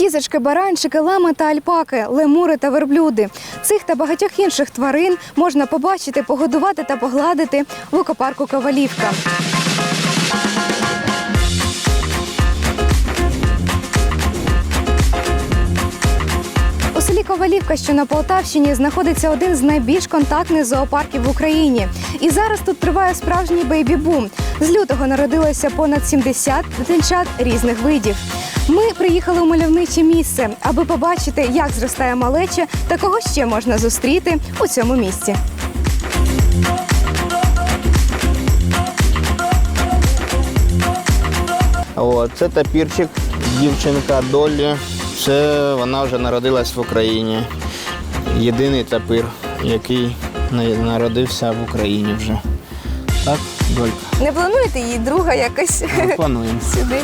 Кізочки, баранчики, лами та альпаки, лемури та верблюди. Цих та багатьох інших тварин можна побачити, погодувати та погладити в екопарку Ковалівка. У селі Ковалівка, що на Полтавщині, знаходиться один з найбільш контактних зоопарків в Україні. І зараз тут триває справжній бейбі-бум. З лютого народилося понад 70 дитинчат різних видів. Ми приїхали у мальовниче місце, аби побачити, як зростає малеча та кого ще можна зустріти у цьому місці. О, це тапірчик, дівчинка Долі. Це вона вже народилась в Україні. Єдиний тапир, який народився в Україні вже. Так, Долька. Не плануєте її друга якось плануємо. сюди?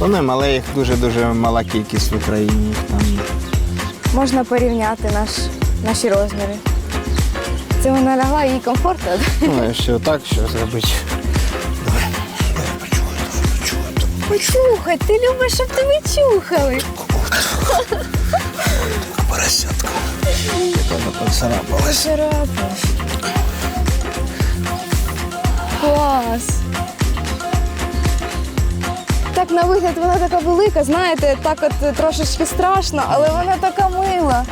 Плануємо, але їх дуже-дуже мала кількість в Україні. Їх Там Можна порівняти наш, наші розміри. Це вона лягла їй комфортно. ну, якщо так, що зробити. Давай, давай, почухай, давай, почухай. Почухай, ти любиш, щоб тебе чухали. Поросятка. Яка поцарапалась. Царапаш. Клас. Так на вигляд вона така велика, знаєте, так от трошечки страшно, але вона така мила.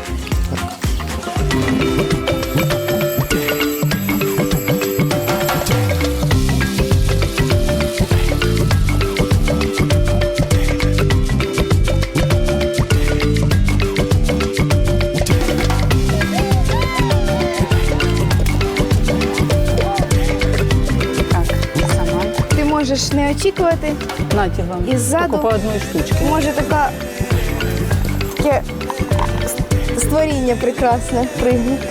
Очікувати, вам. И сзаду. Только по одной штучке. може така таке створіння прекрасне пригнути.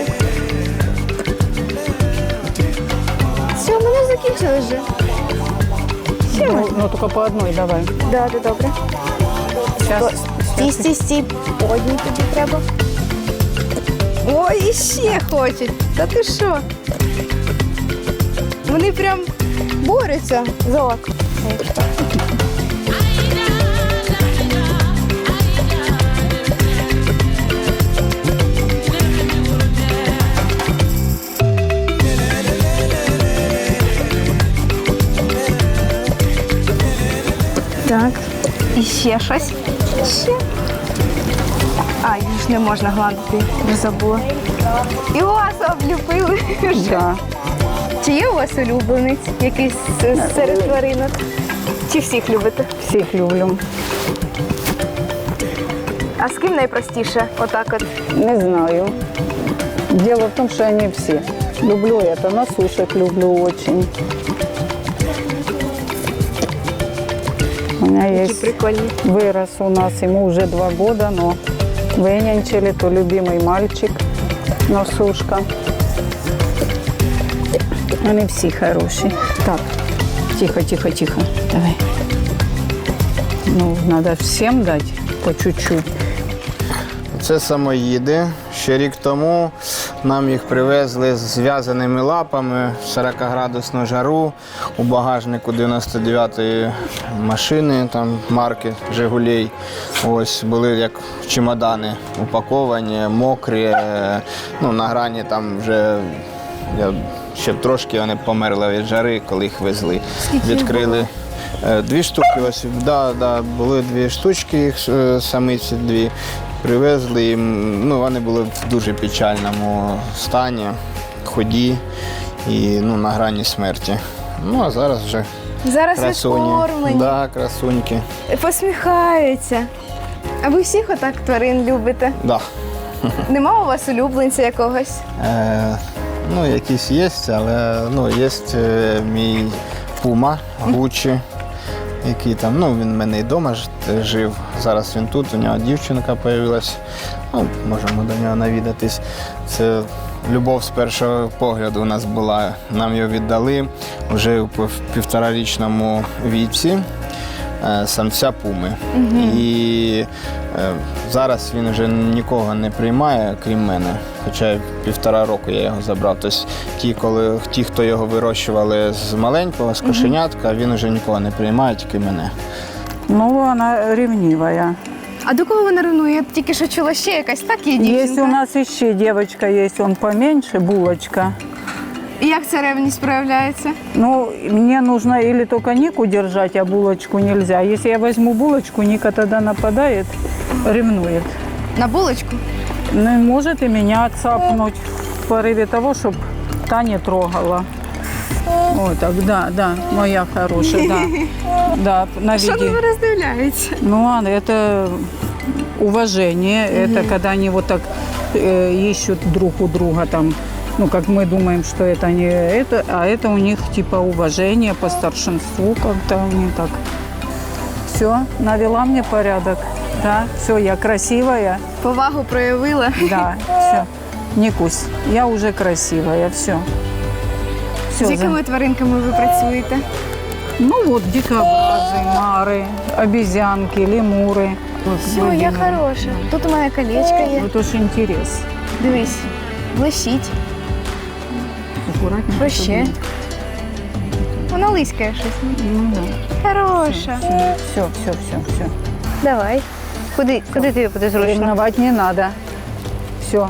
Все, мене закінчили вже. Ще Ну, ну, только по одной давай. Да, да, добре. Сейчас. Стій, стій, стій. Одні тобі треба. Ой, і ще хочуть. Та ти що? Вони прям борються за око. Так, і ще щось. Ще. А, ж не можна гладити, вже забула. І вас облюбили вже. Да. Чи є у вас улюбленець якийсь з- серед тваринок? Чи всіх любите? Всех люблю. А з ким найпростіше? Отак от. Не знаю. Дело в том, что они все. Люблю это, на сушек люблю очень. У меня Які есть прикольні. вырос у нас, ему уже два года, но вынянчили, то любимый мальчик, носушка. Они все хорошие. Так, тихо, тихо, тихо. Давай. Ну, надо всем дать по чуть-чуть. Це самоїди. Ще рік тому нам їх привезли з зв'язаними лапами в 40-градусну жару у багажнику 99-ї машини, там марки Жигулей. Ось були як чемодани упаковані, мокрі. Ну, на грані там вже я ще б трошки вони померли від жари, коли їх везли. Скільки Відкрили. Е, Дві штуки, ось да, да, були дві штучки, їх е, самиці дві. Привезли їм. Ну, вони були в дуже печальному стані, ході і ну, на грані смерті. Ну, а зараз вже Зараз красуні. відкормлені, Да, красуньки. посміхаються. А ви всіх отак тварин любите? Да. Нема у вас улюбленця якогось? Е, ну, якісь є, але ну, є е, мій пума Гучі, який там, ну, він в мене і вдома жив. Зараз він тут, у нього дівчинка з'явилась. Ну, можемо до нього навідатись. Це любов з першого погляду у нас була. Нам його віддали вже пів- півторарічному віці. Е, Самця пуми. І е, зараз він вже нікого не приймає, крім мене. Хоча півтора року я його забрав. Тобто ті, коли, ті, хто його вирощували з маленького, з кошенятка, він вже нікого не приймає, тільки мене. Ну, она ревнивая. А до кого вона ревнує? Я тільки що чула ще якась, так є дівчинка? Есть у нас еще девочка есть, он поменьше, булочка. І як ця ревність проявляється? Ну, мне нужно или только Нику держать, а булочку нельзя. Если я возьму булочку, Ника тогда нападает, ревнует. На булочку? Ну, и может и меня цапнуть в порыве того, чтобы та не трогала. Ой, так, да, да, моя хорошая, да. Да, Що наведи. ви роздивляється? Ну, а это уважение, это когда они вот так э, ищут друг у друга там, ну, как мы думаем, что это не это, а это у них типа уважение по старшинству как-то они так. Все, навела мне порядок, да, все, я красивая, Повагу проявила. да, все, Никусь, я уже красивая, все. З якими тваринками ви працюєте? Ну вот, дикобразы, мары, обезьянки, лемуры. Все, я хороша. Тут у мене колечко є. Вот уж интерес. Дивись, блищить. Аккуратненько. Що ще? чтобы- Вона лиськає щось. Ну да. Хороша. Все, все, все, все. Давай. Куди, куди тобі буде зручно? Ревновать не надо. Все.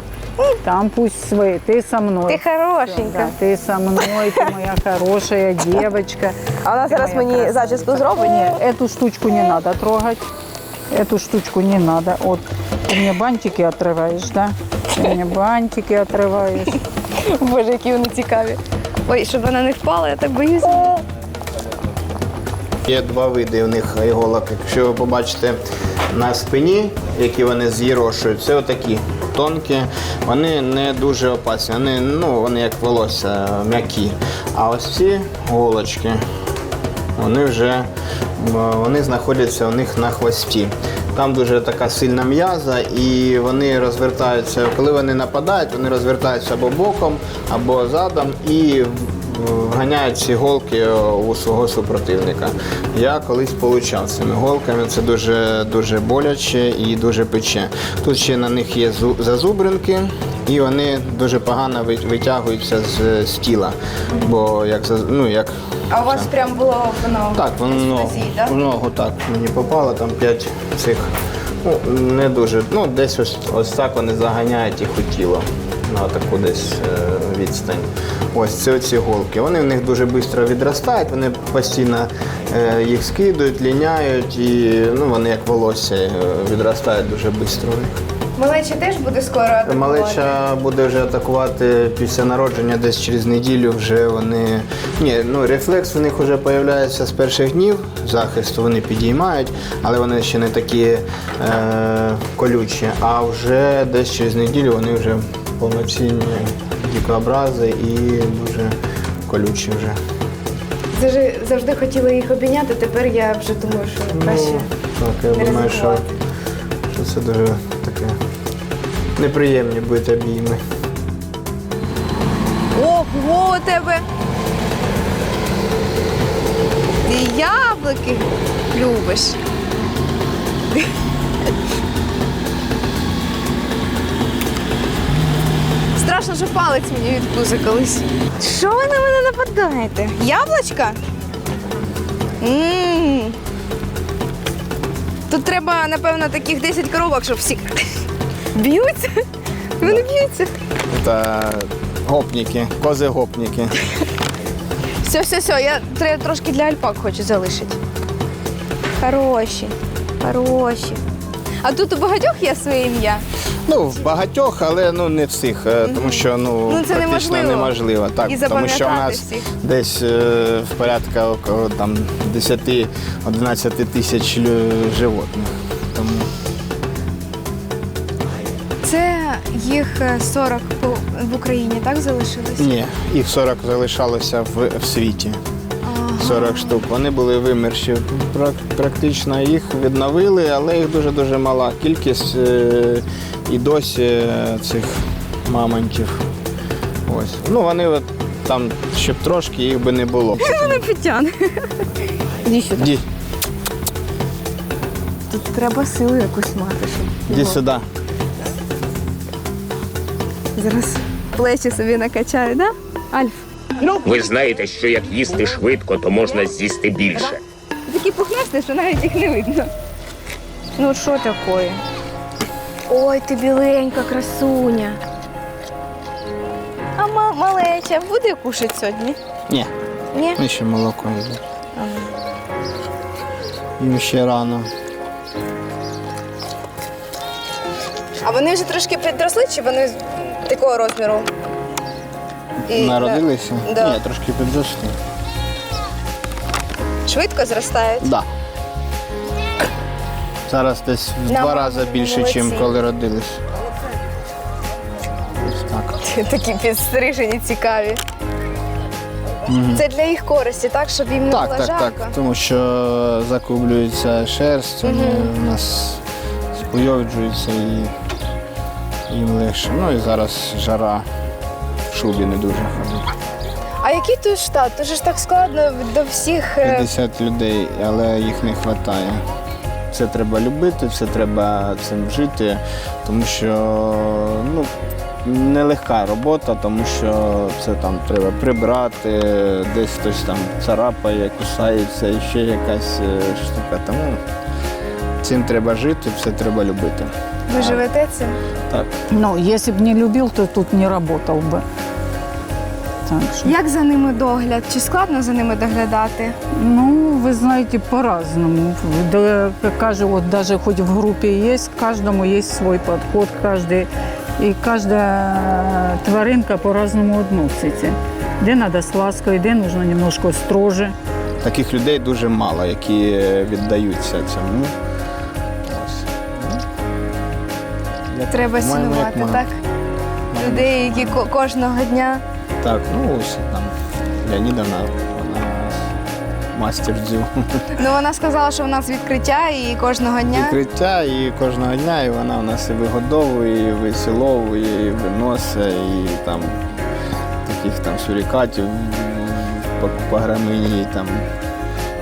Там пусть свои. Ты со мной. Ти хорошенька. Да, ты со мной, ты моя хорошая девочка. А вона зараз Моя мені красавица. зачіску зробить? Не, эту штучку не надо трогать. Эту штучку не надо. Вот ты мне бантики отрываешь, да? Ты мне бантики отрываешь. Боже, які вони цікаві. Ой, щоб вона не впала, я так боюся. Є два види у них іголок. Якщо ви побачите на спині, які вони з'їрошують, це отакі тонкі, вони не дуже опасні. Вони, ну, вони як волосся, м'які. А ось ці голочки, вони вже вони знаходяться у них на хвості. Там дуже така сильна м'яза, і вони розвертаються, коли вони нападають, вони розвертаються або боком, або задом і вганяють ці голки у свого супротивника. Я колись получав цими голками, це дуже, дуже боляче і дуже пече. Тут ще на них є зу- зазубринки, і вони дуже погано витягуються з, з тіла. Бо як, ну, як А у вас прям було воно так, воно в ну, в ногу так мені попало, там п'ять цих. Ну, не дуже. Ну, десь ось, ось так вони заганяють їх у тіло. На таку десь е, відстань. Ось це оці голки. Вони в них дуже швидко відростають, вони постійно е, їх скидують, ліняють і ну, вони як волосся е, відростають дуже швидко. Малеча теж буде скоро атакувати? Малеча буде вже атакувати після народження, десь через неділю вже вони. Ні, ну рефлекс у них вже з'являється з перших днів захисту, вони підіймають, але вони ще не такі е, колючі. А вже десь через неділю вони вже повноцінні дикообрази і дуже колючі вже. Завжди, завжди хотіла їх обійняти, тепер я вже думаю, що краще. Ну, так, я не думаю, що, що це дуже таке неприємні будуть обійми. Ого, у тебе! Ти яблуки любиш. Страшно, що палець мені колись. Що ви на мене нападаєте? Яблучка? М. Тут треба, напевно, таких 10 коробок, щоб всі б'ються. Вони б'ються. Це гопніки, кози-гопніки. Все, все, все, я треба трошки для альпак хочу залишити. Хороші, хороші. А тут у багатьох є своє ім'я. Ну, в багатьох, але ну не всіх, е, тому що ну, Ну, це практично неможливо. неможливо. Так, І тому що в запам'ятати нас всіх. десь е, в порядка около там 10-11 тисяч лю- животних. Тому Це їх е, 40 по- в Україні, так залишилось? ні, їх 40 залишалося в, в світі. 40 штук. Вони були вимерші. Практично їх відновили, але їх дуже-дуже мала кількість е, і досі е, цих мамонтів. Ось. Ну вони от, там, щоб трошки їх би не було. Не потягне. Іди сюди. Тут треба силу якусь мати, щоб ді сюди. зараз плечі собі накачаю, да? Альф, Ви знаєте, що як їсти швидко, то можна з'їсти більше. такі пухнасті, що навіть їх не видно. Ну що таке? Ой, ти біленька красуня. А ма- малеча буде кушати сьогодні? Ні, Ні? ми ще молоко їдемо. Їм ще рано. А вони вже трошки підросли, чи вони такого розміру? І, Народилися? Да. Ні, трошки підросли. Швидко зростають. Да. Зараз десь в На два рази більше, ніж молодці. коли родились. Ось так. Такі підстрижені, цікаві. Це для їх користі, так, щоб їм не Так, було так, жарко. так. Тому що закублюється шерсть, вони у нас спойовджуються і їм легше. Ну і зараз жара шубі не дуже ходить. А який тут штат? Тут ж так складно до всіх. е, 50 людей, але їх не вистачає. Це треба любити, це треба цим жити, тому що ну, нелегка робота, тому що це там треба прибрати, десь хтось там царапає, кусається, і ще якась е, штука. Тому цим треба жити, це треба любити. Ви живете цим? Так. Но если бы не любил, то тут не работал бы. Так что, Як за ними догляд? Чи складно за ними доглядати? ну, вы знаете, по-разному. Да, как каждый, вот даже хоть в группе есть, каждому есть свой подход, каждый, и каждая тваринка по-разному относится. Де надо с лаской, де нужно немножко строже. Таких людей дуже мало, які віддаються цьому. Ось. Ну, як Треба маємо, як цінувати, маємо. так? Людей, які ко- кожного дня. так, ну ось там Леонідовна, вона мастер дзю. Ну вона сказала, що в нас відкриття і кожного дня. Відкриття і кожного дня, і вона у нас і вигодовує, і висіловує, і виносить, і там таких там сурікатів по, по грамині, і там.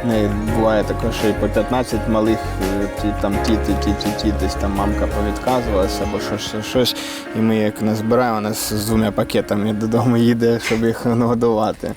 Неї буває таке, що і по 15 малих е, ті, там тіти, тіті, ті, десь там мамка повідказувалася або щось, щось. І ми як назбираємо, вона з двома пакетами додому їде, щоб їх нагодувати.